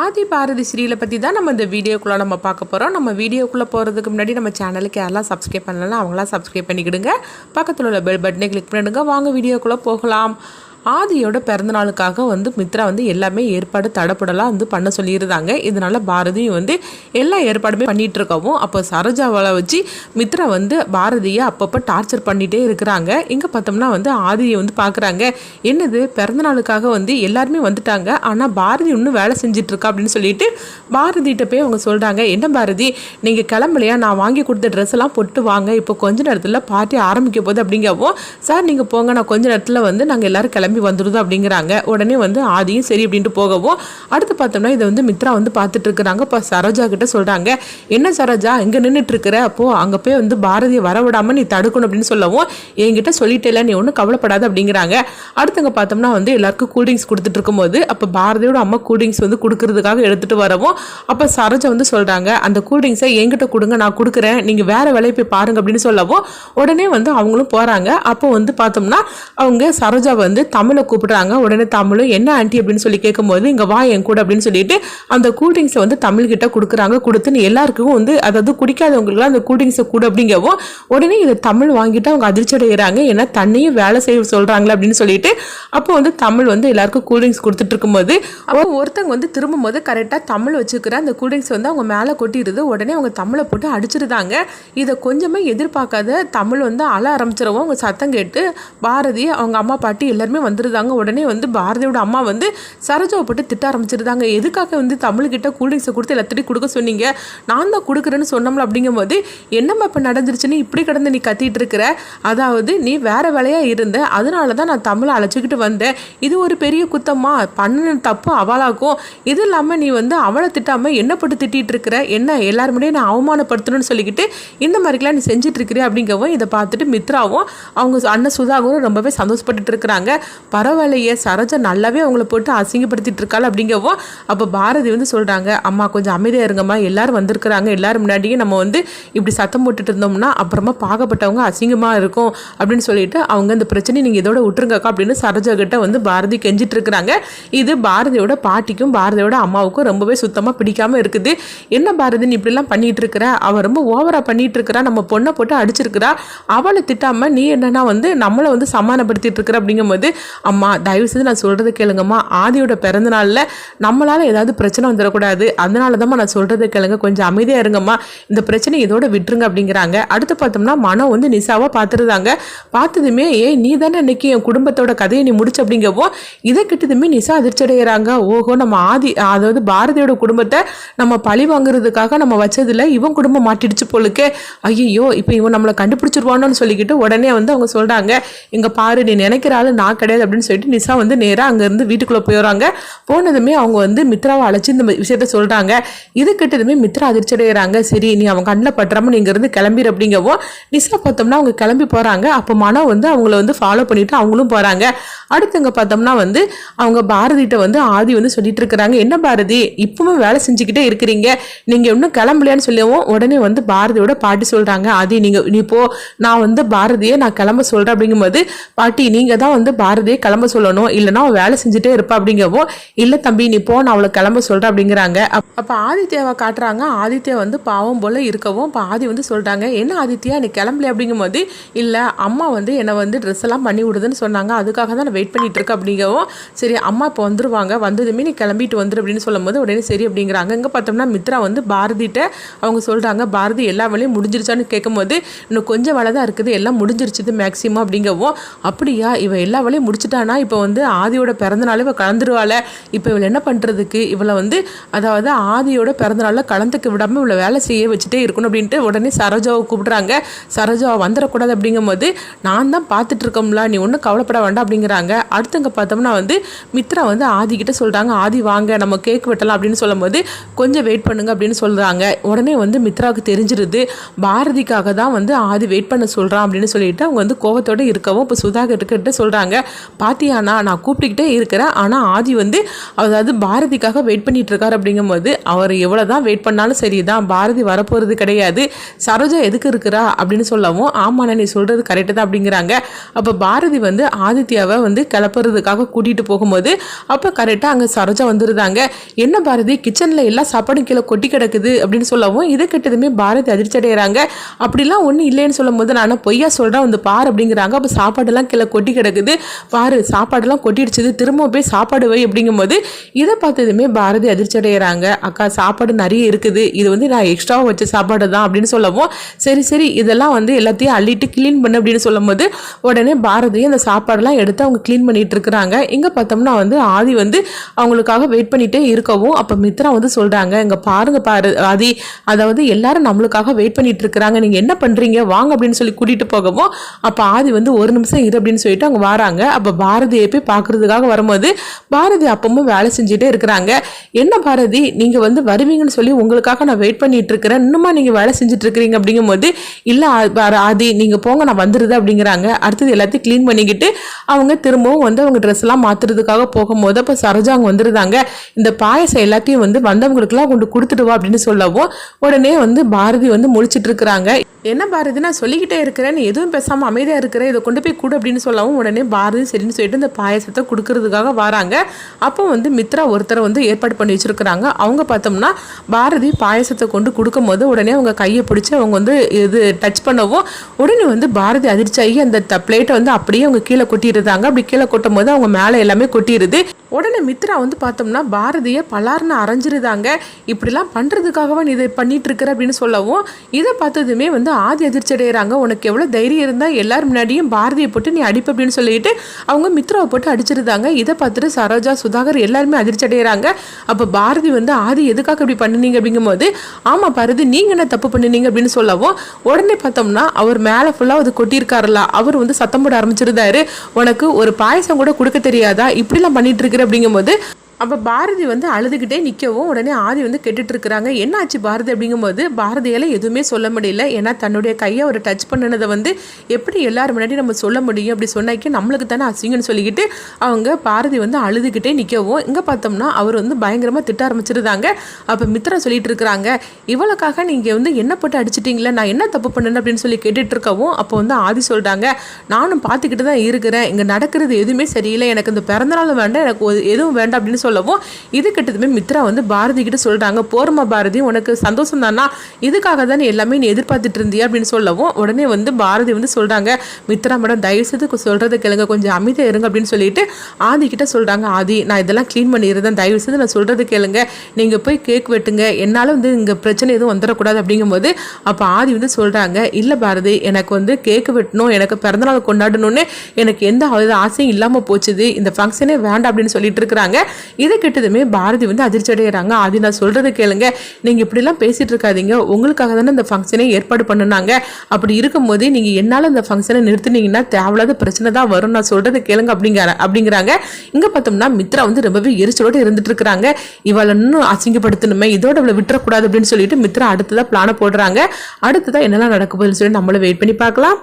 ஆதி பாரதி ஸ்ரீலை பற்றி தான் நம்ம இந்த வீடியோக்குள்ளே நம்ம பார்க்க போகிறோம் நம்ம வீடியோக்குள்ளே போகிறதுக்கு முன்னாடி நம்ம சேனலுக்கு யாரெல்லாம் சப்ஸ்கிரைப் பண்ணலாம் அவங்களாம் சப்ஸ்கிரைப் பண்ணிக்கிடுங்க. பக்கத்தில் உள்ள பெல் பட்டனை கிளிக் பண்ணிடுங்க. வாங்க வீடியோக்குள்ளே போகலாம். ஆதியோட பிறந்தநாளுக்காக வந்து மித்ரா வந்து எல்லாமே ஏற்பாடு தடப்படலாம் வந்து பண்ண சொல்லியிருந்தாங்க. இதனால பாரதியும் வந்து எல்லா ஏற்பாடுமே பண்ணிட்டு இருக்கவும் அப்போ சரோஜாவால் வச்சு மித்ரா வந்து பாரதியை அப்பப்போ டார்ச்சர் பண்ணிகிட்டே இருக்கிறாங்க. இங்கே பார்த்தோம்னா வந்து ஆதியை வந்து பார்க்குறாங்க என்னது பிறந்தநாளுக்காக வந்து எல்லாருமே வந்துட்டாங்க. ஆனால் பாரதி இன்னும் வேலை செஞ்சுட்டு இருக்கா அப்படின்னு சொல்லிட்டு பாரதிகிட்ட போய் அவங்க சொல்கிறாங்க என்ன பாரதி நீங்கள் கிளம்பலையா? நான் வாங்கி கொடுத்த ட்ரெஸ் எல்லாம் போட்டு வாங்க. இப்போ கொஞ்ச நேரத்தில் பார்ட்டி ஆரம்பிக்க போகுது அப்படிங்கவும் சார் நீங்கள் போங்க. நான் கொஞ்ச நேரத்தில் வந்து நாங்கள் எல்லாரும் கிளம்பி வந்துடுது அப்படிங்கிறாங்க. உடனே வந்து ஆதியும் சரி அப்படின்ட்டு போகவும் அடுத்து பார்த்தோம்னா இதை வந்து மித்ரா வந்து பார்த்துட்டு இருக்கிறாங்க. இப்போ சரோஜா கிட்ட சொல்கிறாங்க என்ன சரோஜா இங்கே நின்றுட்டு இருக்கிற அப்போ அங்கே போய் வந்து பாரதியை வரவிடாம நீ தடுக்கணும் அப்படின்னு சொல்லவும் என்கிட்ட சொல்லிட்டேல நீ ஒன்றும் கவலைப்படாத அப்படிங்கிறாங்க. அடுத்தவங்க பார்த்தோம்னா வந்து எல்லாருக்கும் கூல்ட்ரிங்க்ஸ் கொடுத்துட்டு இருக்கும்போது அப்போ பாரதியோட அம்மா கூல்ட்ரிங்க்ஸ் வந்து கொடுக்கறதுக்காக எடுத்துட்டு வரவும் அப்போ சரோஜா வந்து சொல்கிறாங்க அந்த கூல்ட்ரிங்க்ஸை என்கிட்ட கொடுங்க நான் கொடுக்குறேன். நீங்கள் வேறு வேலையை போய் பாருங்க அப்படின்னு சொல்லவும் உடனே வந்து அவங்களும் போகிறாங்க அப்போ வந்து பார்த்தோம்னா அவங்க சரோஜா வந்து தமிழை கூப்பிடுறாங்க. உடனே தமிழும் என்ன ஆண்டி அப்படின்னு சொல்லி கேட்கும்போது இங்கே வா என் கூட அப்படின்னு சொல்லிட்டு அந்த கூல்ட்ரிங்ஸை வந்து தமிழ்கிட்ட கொடுக்குறாங்க. கொடுத்துன்னு எல்லாருக்கும் வந்து அதாவது குடிக்காதவங்களுக்குலாம் அந்த கூல்ட்ரிங்ஸை கூட அப்படிங்கவும் உடனே இதை தமிழ் வாங்கிட்டு அவங்க அதிர்ச்சி அடைகிறாங்க ஏன்னா தண்ணியும் வேலை செய்ய சொல்கிறாங்களே அப்படின்னு சொல்லிட்டு அப்போ வந்து தமிழ் வந்து எல்லாருக்கும் கூல்ட்ரிங்ஸ் கொடுத்துட்டு இருக்கும்போது அப்போ ஒருத்தவங்க வந்து திரும்பும் போது கரெக்டாக தமிழ் வச்சுக்கிற அந்த கூல்ட்ரிங்ஸ் வந்து அவங்க மேலே கொட்டிடுது. உடனே அவங்க தமிழை போட்டு அடிச்சிருந்தாங்க இதை கொஞ்சமே எதிர்பார்க்காத தமிழ் வந்து அழ ஆரம்பிச்சிடவும் அவங்க சத்தம் கேட்டு பாரதி அவங்க அம்மா பாட்டி எல்லாருமே வந்துருந்தாங்க. உடனே வந்து பாரதியோட அம்மா வந்து சரோஜாவை போட்டு திட்ட ஆரம்பிச்சிருந்தாங்க. எதுக்காக வந்து தமிழ்கிட்ட கூல்ட்ரிங்ஸை கொடுத்து எல்லாத்தையும் கொடுக்க சொன்னீங்க? நான் தான் கொடுக்குறேன்னு சொன்னோம்ல அப்படிங்கும்போது என்னம்மா இப்போ நடந்துருச்சுன்னு இப்படி கிடந்து நீ கத்திட்டு இருக்கிற அதாவது நீ வேற வேலையாக இருந்த அதனால தான் நான் தமிழை அழைச்சிக்கிட்டு வந்தேன். இது ஒரு பெரிய குத்தமாக பண்ணின தப்பு அவளாக்கும். இது இல்லாமல் நீ வந்து அவளை திட்டாமல் என்ன போட்டு திட்டிகிட்டு இருக்கிற என்ன எல்லாருமே நான் அவமானப்படுத்தணும்னு சொல்லிக்கிட்டு இந்த மாதிரிலாம் நீ செஞ்சுட்டு இருக்கிறிய அப்படிங்கவும் இதை பார்த்துட்டு மித்ராவும் அவங்க அண்ணன் சுதாகவும் ரொம்பவே சந்தோஷப்பட்டுட்டு இருக்கிறாங்க பரவாயில்லையே சரோஜா நல்லாவே அவங்கள போட்டு அசிங்கப்படுத்திட்டு இருக்காள் அப்படிங்கவும் அப்போ பாரதி வந்து சொல்கிறாங்க அம்மா கொஞ்சம் அமைதியாக இருங்கம்மா எல்லாரும் வந்திருக்கிறாங்க எல்லாரும் முன்னாடியே நம்ம வந்து இப்படி சத்தம் போட்டுட்டு இருந்தோம்னா அப்புறமா பார்க்கப்பட்டவங்க அசிங்கமாக இருக்கும் அப்படின்னு சொல்லிட்டு அவங்க இந்த பிரச்சனையை நீங்கள் இதோட விட்டுருங்கக்கா அப்படின்னு சரோஜா கிட்ட வந்து பாரதி கெஞ்சிட்டு இருக்கிறாங்க இது பாரதியோட பாட்டிக்கும் பாரதியோட அம்மாவுக்கும் ரொம்பவே சுத்தமாக பிடிக்காமல் இருக்குது. என்ன பாரதி நீ இப்படிலாம் பண்ணிட்டு இருக்கிற அவள் ரொம்ப ஓவராக பண்ணிட்டு இருக்கிறா நம்ம பொண்ணை போட்டு அடிச்சிருக்கிறா. அவளை திட்டாமல் நீ என்னன்னா வந்து நம்மளை வந்து சமாதானப்படுத்திட்டு இருக்கிற அப்படிங்கும்போது அம்மா தயவு செய்து நான் சொல்கிறத கேளுங்கம்மா. ஆதியோட பிறந்த நம்மளால் நம்மளால ஏதாவது பிரச்சனை வந்துடக்கூடாது. அதனால தான் நான் சொல்கிறது கேளுங்க. கொஞ்சம் அமைதியாக இருங்கம்மா. இந்த பிரச்சனை இதோட விட்டுருங்க அப்படிங்கிறாங்க. அடுத்து பார்த்தோம்னா மனம் வந்து நிசாவாக பார்த்துருந்தாங்க பார்த்ததுமே ஏ நீ தானே இன்னைக்கு என் குடும்பத்தோட கதையை நீ முடிச்ச? அப்படிங்கவோ இதை கிட்டதுமே நிசா அதிர்ச்சி அடைகிறாங்க ஓஹோ நம்ம ஆதி அதாவது பாரதியோட குடும்பத்தை நம்ம பழி வாங்குறதுக்காக நம்ம வச்சதில் இவன் குடும்பம் மாட்டிடுச்சு போலுக்கே. ஐயோ இப்போ இவன் நம்மளை கண்டுபிடிச்சிருவானோன்னு சொல்லிக்கிட்டு உடனே வந்து அவங்க சொல்கிறாங்க இங்கே பாரு நீ நினைக்கிற ஆளு நான் கிடையாது. அப்படின்னு சொல்லிட்டு நிசா வந்து நேராக அங்கேருந்து வீட்டுக்குள்ளே போயிடுறாங்க போனதுமே அவங்க வந்து மித்ராவை அழைச்சி இந்த விஷயத்த சொல்கிறாங்க இது கிட்டதுமே மித்ரா அதிர்ச்சி அடைகிறாங்க சரி நீ அவங்க கண்ணில் பட்டுறாமல் நீ இங்கேருந்து கிளம்பிடு அப்படிங்கவும் நிசா பார்த்தோம்னா அவங்க கிளம்பி போகிறாங்க அப்போ மனம் வந்து அவங்கள வந்து ஃபாலோ பண்ணிட்டு அவங்களும் போகிறாங்க அடுத்தவங்க பார்த்தோம்னா வந்து அவங்க பாரதிட்ட வந்து ஆதி வந்து சொல்லிட்டு இருக்கிறாங்க. என்ன பாரதி இப்பவும் வேலை செஞ்சுக்கிட்டே இருக்கிறீங்க. நீங்கள் இன்னும் கிளம்பலையான்னு சொல்லவும் உடனே வந்து பாரதியோட பாட்டி சொல்கிறாங்க ஆதி நீங்கள் நீ போ. நான் வந்து பாரதியை நான் கிளம்ப சொல்கிறேன் அப்படிங்கும்போது பாட்டி நீங்கள் தான் வந்து பாரதியை கிளம்ப சொல்லணும். இல்லைனா அவள் வேலை செஞ்சுட்டே இருப்பா அப்படிங்கவும் இல்லை தம்பி நீ போ நான் அவளை கிளம்ப சொல்கிறேன் அப்படிங்கிறாங்க. அப்போ ஆதித்யாவை காட்டுறாங்க. ஆதித்யா வந்து பாவம் போல் இருக்கவும் இப்போ ஆதி வந்து சொல்கிறாங்க என்ன ஆதித்யா நீ கிளம்பல? அப்படிங்கும்போது இல்லை அம்மா வந்து என்னை வந்து ட்ரெஸ் எல்லாம் பண்ணி விடுதுன்னு சொன்னாங்க. அதுக்காக தான் நான் வெயிட் பண்ணிட்டு இருக்கேன் அப்படிங்கவும் சரி அம்மா இப்போ வந்துருவாங்க. வந்ததுமே நீ கிளம்பிட்டு வந்துரு அப்படின்னு சொல்லும்போது உடனே சரி அப்படிங்கிறாங்க. இங்கே பார்த்தோம்னா மித்ரா வந்து பாரதிட்ட அவங்க சொல்கிறாங்க பாரதி எல்லா வேலையும் முடிஞ்சிருச்சான்னு கேட்கும்போது இன்னும் கொஞ்சம் வேலை தான் இருக்குது. எல்லாம் முடிஞ்சிருச்சுது மேக்ஸிமம் அப்படிங்கவும் அப்படியா இவன் எல்லா வேலையும் முடிச்சிட்டானா இப்போ வந்து ஆதியோட பிறந்தநாள் இவள் கலந்துருவாள். இப்போ இவள் என்ன பண்ணுறதுக்கு இவளை வந்து அதாவது ஆதியோட பிறந்தநாளில் கலந்துக்க விடாமல் இவளை வேலை செய்ய வச்சுட்டே இருக்கணும் அப்படின்ட்டு உடனே சரோஜாவை கூப்பிட்றாங்க. சரோஜாவை வந்துடக்கூடாது அப்படிங்கும்போது நான் தான் பார்த்துட்டு இருக்கோம்ல நீ ஒன்றும் கவலைப்பட வேண்டாம் அப்படிங்கிறாங்க. அடுத்தவங்க பார்த்தோம்னா வந்து மித்ரா வந்து ஆதி கிட்ட சொல்கிறாங்க ஆதி வாங்க நம்ம கேக் வெட்டலாம் அப்படின்னு சொல்லும்போது கொஞ்சம் வெயிட் பண்ணுங்க அப்படின்னு சொல்கிறாங்க உடனே வந்து மித்ராவுக்கு தெரிஞ்சிருது பாரதிக்காக தான் வந்து ஆதி வெயிட் பண்ண சொல்கிறான் அப்படின்னு சொல்லிட்டு அவங்க வந்து கோவத்தோட இருக்கவும் இப்போ சுதாகர் கிட்ட சொல்கிறாங்க பாத்தியானா நான் கூப்பிட்டுக்கிட்டே இருக்கிறேன். ஆனால் ஆதி வந்து அதாவது பாரதிக்காக வெயிட் பண்ணிட்டு இருக்காரு அப்படிங்கும்போது அவர் எவ்வளோ தான் வெயிட் பண்ணாலும் சரி தான் பாரதி வரப்போகிறது கிடையாது. சரோஜா எதுக்கு இருக்கிறா அப்படின்னு சொல்லவும் ஆமாண்ணா நீ சொல்கிறது கரெக்டு தான் அப்படிங்கிறாங்க. அப்போ பாரதி வந்து ஆதித்யாவை வந்து கிளப்புறதுக்காக கூட்டிகிட்டு போகும்போது அப்போ கரெக்டாக அங்கே சரோஜா வந்துருந்தாங்க. என்ன பாரதி கிச்சனில் எல்லா சாப்பாடும் கீழே கொட்டி கிடக்குது அப்படின்னு சொல்லவும் இதை கெட்டதுமே பாரதி அதிர்ச்சி அடைகிறாங்க. அப்படிலாம் ஒன்றும் இல்லைன்னு சொல்லும் போது நான் பொய்யா சொல்கிறேன் வந்து பார் அப்படிங்கிறாங்க. அப்போ சாப்பாடெல்லாம் கீழே கொட்டி கிடக்குது. பாரு சாப்பாடெல்லாம் கொட்டிடுச்சுது திரும்ப போய் சாப்பாடு வை அப்படிங்கும்போது இதை பார்த்ததுமே பாரதி அதிர்ச்சி அடைகிறாங்க அக்கா சாப்பாடு நிறைய இருக்குது. இது வந்து நான் எக்ஸ்ட்ராவாக வச்ச சாப்பாடு தான் அப்படின்னு சொல்லவும் சரி சரி இதெல்லாம் வந்து எல்லாத்தையும் அள்ளிட்டு க்ளீன் பண்ணு அப்படின்னு சொல்லும்போது உடனே பாரதியும் அந்த சாப்பாடெல்லாம் எடுத்து அவங்க க்ளீன் பண்ணிட்டு இருக்கிறாங்க. இங்கே பார்த்தோம்னா வந்து ஆதி வந்து அவங்களுக்காக வெயிட் பண்ணிகிட்டே இருக்கவும் அப்போ மித்ரா வந்து சொல்கிறாங்க இங்கே பாருங்க பாரு ஆதி அதாவது எல்லாரும் நம்மளுக்காக வெயிட் பண்ணிட்டு இருக்கிறாங்க. நீங்கள் என்ன பண்ணுறீங்க வாங்க அப்படின்னு சொல்லி கூட்டிகிட்டு போகவும் அப்போ ஆதி வந்து ஒரு நிமிஷம் இரு அப்படின்னு சொல்லிட்டு அவங்க வராங்க. அப்போ பாரதியை போய் பார்க்குறதுக்காக வரும்போது பாரதி அப்பவும் வேலை செஞ்சுட்டே இருக்கிறாங்க. என்ன பாரதி நீங்கள் வந்து வருவீங்கன்னு சொல்லி உங்களுக்காக நான் வெயிட் பண்ணிட்டு இருக்கிறேன். இன்னுமா நீங்கள் வேலை செஞ்சுட்டு இருக்கிறீங்க அப்படிங்கும்போது இல்லை ஆதி நீங்கள் போங்க நான் வந்துடுது அப்படிங்கிறாங்க. அடுத்தது எல்லாத்தையும் க்ளீன் பண்ணிக்கிட்டு அவங்க திரும்பவும் வந்து அவங்க ட்ரெஸ்லாம் மாற்றுறதுக்காக போகும்போது அப்போ சரோஜாங்க வந்துருந்தாங்க. இந்த பாயசம் எல்லாத்தையும் வந்து வந்தவங்களுக்குலாம் கொண்டு கொடுத்துட்டு வா அப்படின்னு சொல்லவும் உடனே வந்து பாரதி வந்து முழிச்சிட்டு இருக்கிறாங்க. என்ன பாரதி நான் சொல்லிக்கிட்டே இருக்கிறேன் எதுவும் பேசாமல் அமைதியாக இருக்கிற இதை கொண்டு போய் கொடு அப்படின்னு சொல்லவும் உடனே பாரதி சரின்னு சொல்லிட்டு இந்த பாயசத்தை கொடுக்கறதுக்காக வராங்க. அப்போ வந்து மித்ரா ஒருத்தரை வந்து ஏற்பாடு பண்ணி வச்சிருக்கிறாங்க. அவங்க பார்த்தோம்னா பாரதி பாயசத்தை கொண்டு கொடுக்கும் போது உடனே அவங்க கையை பிடிச்சி அவங்க வந்து இது டச் பண்ணவும் உடனே வந்து பாரதி அதிர்ச்சியாகி அந்த பிளேட்டை வந்து அப்படியே அவங்க கீழே கொட்டிடுறாங்க. அப்படி கீழே கொட்டும் போது அவங்க மேலே எல்லாமே கொட்டிடுது. உடனே மித்ரா வந்து பார்த்தோம்னா பாரதியை பலார்னு அரைஞ்சிருந்தாங்க இப்படிலாம் பண்ணுறதுக்காகவே நீ இதை பண்ணிட்டு இருக்கிற அப்படின்னு சொல்லவும் இதை பார்த்ததுமே வந்து ஆதி அதிர்ச்சி அடைகிறாங்க உனக்கு எவ்வளோ தைரியம் இருந்தால் எல்லார் முன்னாடியும் பாரதியை போட்டு நீ அடிப்பு அப்படின்னு சொல்லிட்டு அவங்க மித்ராவை போட்டு அடிச்சிருந்தாங்க. இதை பார்த்துட்டு சரோஜா சுதாகர் எல்லாருமே அதிர்ச்சி அடைகிறாங்க அப்போ பாரதி வந்து ஆதி எதுக்காக இப்படி பண்ணுனீங்க? அப்படிங்கும்போது ஆமாம் பாரதி நீங்கள் என்ன தப்பு பண்ணினீங்க? அப்படின்னு சொல்லவும் உடனே பார்த்தோம்னா அவர் மேலே ஃபுல்லாக அது கொட்டியிருக்காருல அவர் வந்து சத்தம் போட ஆரம்பிச்சிருந்தாரு. உனக்கு ஒரு பாயசம் கூட கொடுக்க தெரியாதா? இப்படிலாம் பண்ணிட்டு இருக்கிற? அப்படிங்கும்போது அப்போ பாரதி வந்து அழுதுகிட்டே நிற்கவும் உடனே ஆதி வந்து கெட்டுட்டு இருக்கிறாங்க என்ன ஆச்சு பாரதி அப்படிங்கும்போது பாரதியால் எதுவுமே சொல்ல முடியல. ஏன்னா தன்னுடைய கையை அவர் டச் பண்ணினதை வந்து எப்படி எல்லாரும் முன்னாடி நம்ம சொல்ல முடியும்? அப்படி சொன்னாக்கி நம்மளுக்கு தானே அசிங்கன்னு சொல்லிக்கிட்டு அவங்க பாரதி வந்து அழுதுகிட்டே நிற்கவும் இங்கே பார்த்தோம்னா அவர் வந்து பயங்கரமாக திட்ட ஆரம்பிச்சிருந்தாங்க. அப்போ மித்ரா சொல்லிட்டு இருக்கிறாங்க இவளுக்காக நீங்கள் வந்து என்ன போட்டு அடிச்சிட்டிங்களே? நான் என்ன தப்பு பண்ணேன்? அப்படின்னு சொல்லி கேட்டுட்டு இருக்கவும் அப்போ வந்து ஆதி சொல்கிறாங்க நானும் பார்த்துக்கிட்டு தான் இருக்கிறேன். இங்கே நடக்கிறது எதுவுமே சரியில்லை. எனக்கு இந்த பிறந்தநாள் வேண்டாம். எனக்கு எதுவும் வேண்டாம். அப்படின்னு சொல்லி சொல்லவும் இது கிட்டதுமே மித்ரா வந்து பாரதி கிட்ட சொல்கிறாங்க போர்மா பாரதி உனக்கு சந்தோஷம் தானா? இதுக்காக தானே எல்லாமே நீ எதிர்பார்த்துட்டு இருந்தியா? அப்படின்னு சொல்லவும் உடனே வந்து பாரதி வந்து சொல்கிறாங்க மித்ரா மேடம் தயவுசெய்து சொல்கிறத கேளுங்க கொஞ்சம் அமைதியாக இருங்க அப்படின்னு சொல்லிட்டு ஆதி கிட்ட சொல்கிறாங்க ஆதி நான் இதெல்லாம் க்ளீன் பண்ணியிருந்தேன் தயவுசெய்து நான் சொல்கிறது கேளுங்க. நீங்கள் போய் கேக் வெட்டுங்க. என்னால் வந்து இங்கே பிரச்சனை எதுவும் வந்துடக்கூடாது அப்படிங்கும்போது அப்போ ஆதி வந்து சொல்கிறாங்க இல்லை பாரதி எனக்கு வந்து கேக்கு வெட்டணும். எனக்கு பிறந்தநாள் கொண்டாடணும்னு எனக்கு எந்த ஆசையும் இல்லாமல் போச்சுது. இந்த ஃபங்க்ஷனே வேண்டாம் அப்படின்னு சொல்லிட்டு இருக்கிறாங்க. இதை கெட்டதுமே பாரதி வந்து அதிர்ச்சி அடைகிறாங்க அது நான் சொல்கிறத கேளுங்க. நீங்கள் இப்படிலாம் பேசிகிட்டு இருக்காதீங்க. உங்களுக்காக தானே இந்த ஃபங்க்ஷனை ஏற்பாடு பண்ணினாங்க. அப்படி இருக்கும்போதே நீங்கள் என்னால் இந்த ஃபங்க்ஷனை நிறுத்தினீங்கன்னா தேவையில்லாத பிரச்சனை தான் வரும். நான் சொல்கிறது கேளுங்க அப்படிங்கிற அப்படிங்கிறாங்க. இங்கே பார்த்தோம்னா மித்ரா வந்து ரொம்பவே எரிச்சலோடு இருந்துட்டு இருக்கிறாங்க இவளை இன்னும் அசிங்கப்படுத்தணுமே. இதோட இவளை விட்டுறக்கூடாது அப்படின்னு சொல்லிட்டு மித்ரா அடுத்ததாக பிளானை போடுறாங்க. அடுத்ததாக என்னெல்லாம் நடக்க போகுதுன்னு சொல்லி நம்மளும் வெயிட் பண்ணி பார்க்கலாம்.